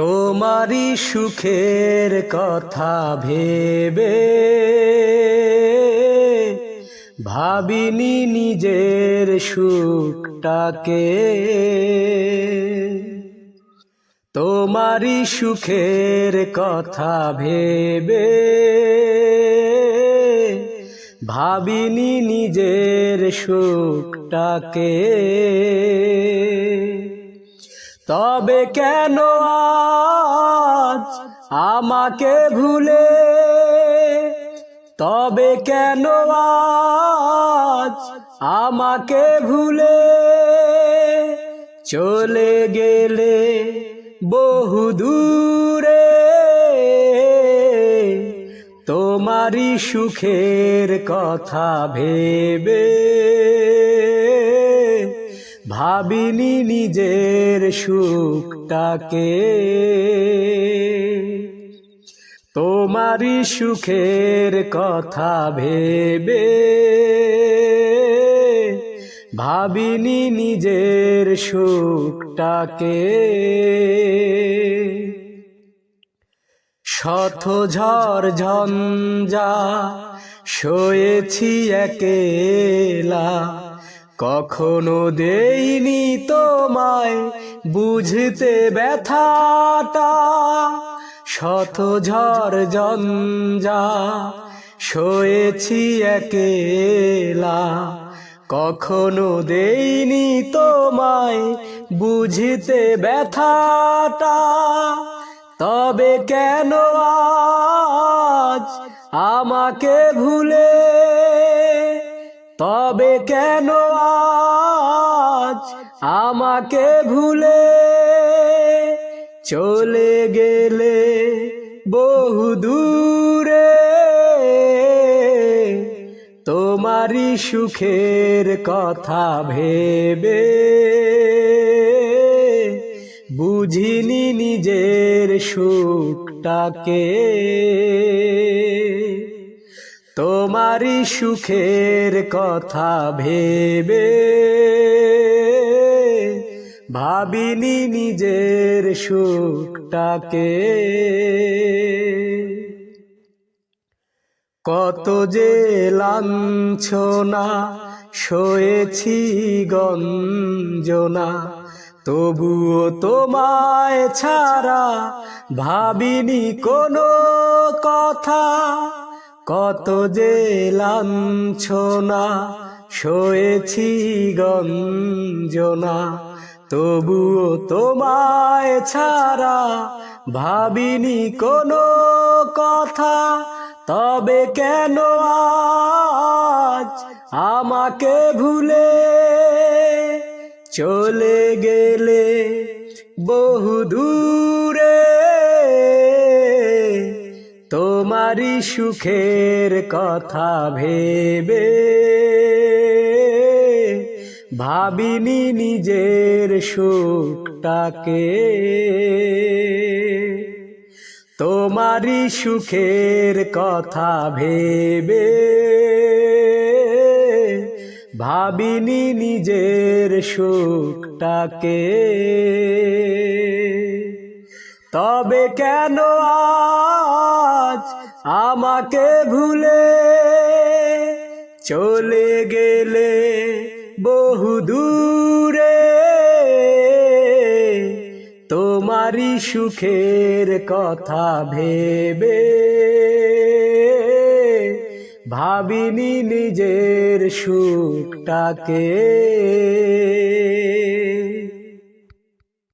তোমারই সুখের কথা ভেবে ভাবিনি নিজের সুখটাকে। তোমারই সুখের কথা ভেবে ভাবিনি নিজের সুখটাকে। তবে কেন আজ আমাকে ভুলে? তবে কেন আজ আমাকে ভুলে? চলে গেলে বহু দূরে তোমারই সুখের কথা ভেবে ভাবিনি নিজের সুখটাকে। তোমারই সুখের কথা ভেবে ভাবিনি নিজের সুখটাকে। শত ঝড় ঝঞ্ঝা শোয়েছি একেলা কখনো দেইনি তোমায় বুঝতে ব্যথাটা। শত ঝড় জঞ্জা শোয়েছি একেলা। কখনো দেইনি তোমায় বুঝতে ব্যথাটা। তবে কেন আজ আমাকে ভুলে তবে কেন আজ আমাকে ভুলে চলে গেলে বহু দূরে? তোমারই সুখের কথা ভেবে বুঝিনি নিজের সুখটাকে। তোমারই সুখের কথা ভেবে ভাবিনি নিজের সুখটাকে। কত যে লাঞ্ছনা শোয়েছি গঞ্জনা, তবুও তোমায় ছাড়া ভাবিনি কোনো কথা। কত যে লাঞ্ছনা শোয়েছি গঞ্জনা। তবুও তোমায় ছাড়া ভাবিনি কোনো কথা। তবে কেন আজ আমাকে ভুলে চলে গেলে বহু দূরে তোমারই সুখের কথা ভেবে ভাবিনি নিজের সুখটাকে। তোমারই সুখের কথা ভেবে ভাবিনি নিজের সুখটাকে। তবে কেন আজ আমাকে ভুলে চলে গেলে বহু দূরে তোমারই সুখের কথা ভেবে ভাবিনি নিজের সুখটাকে।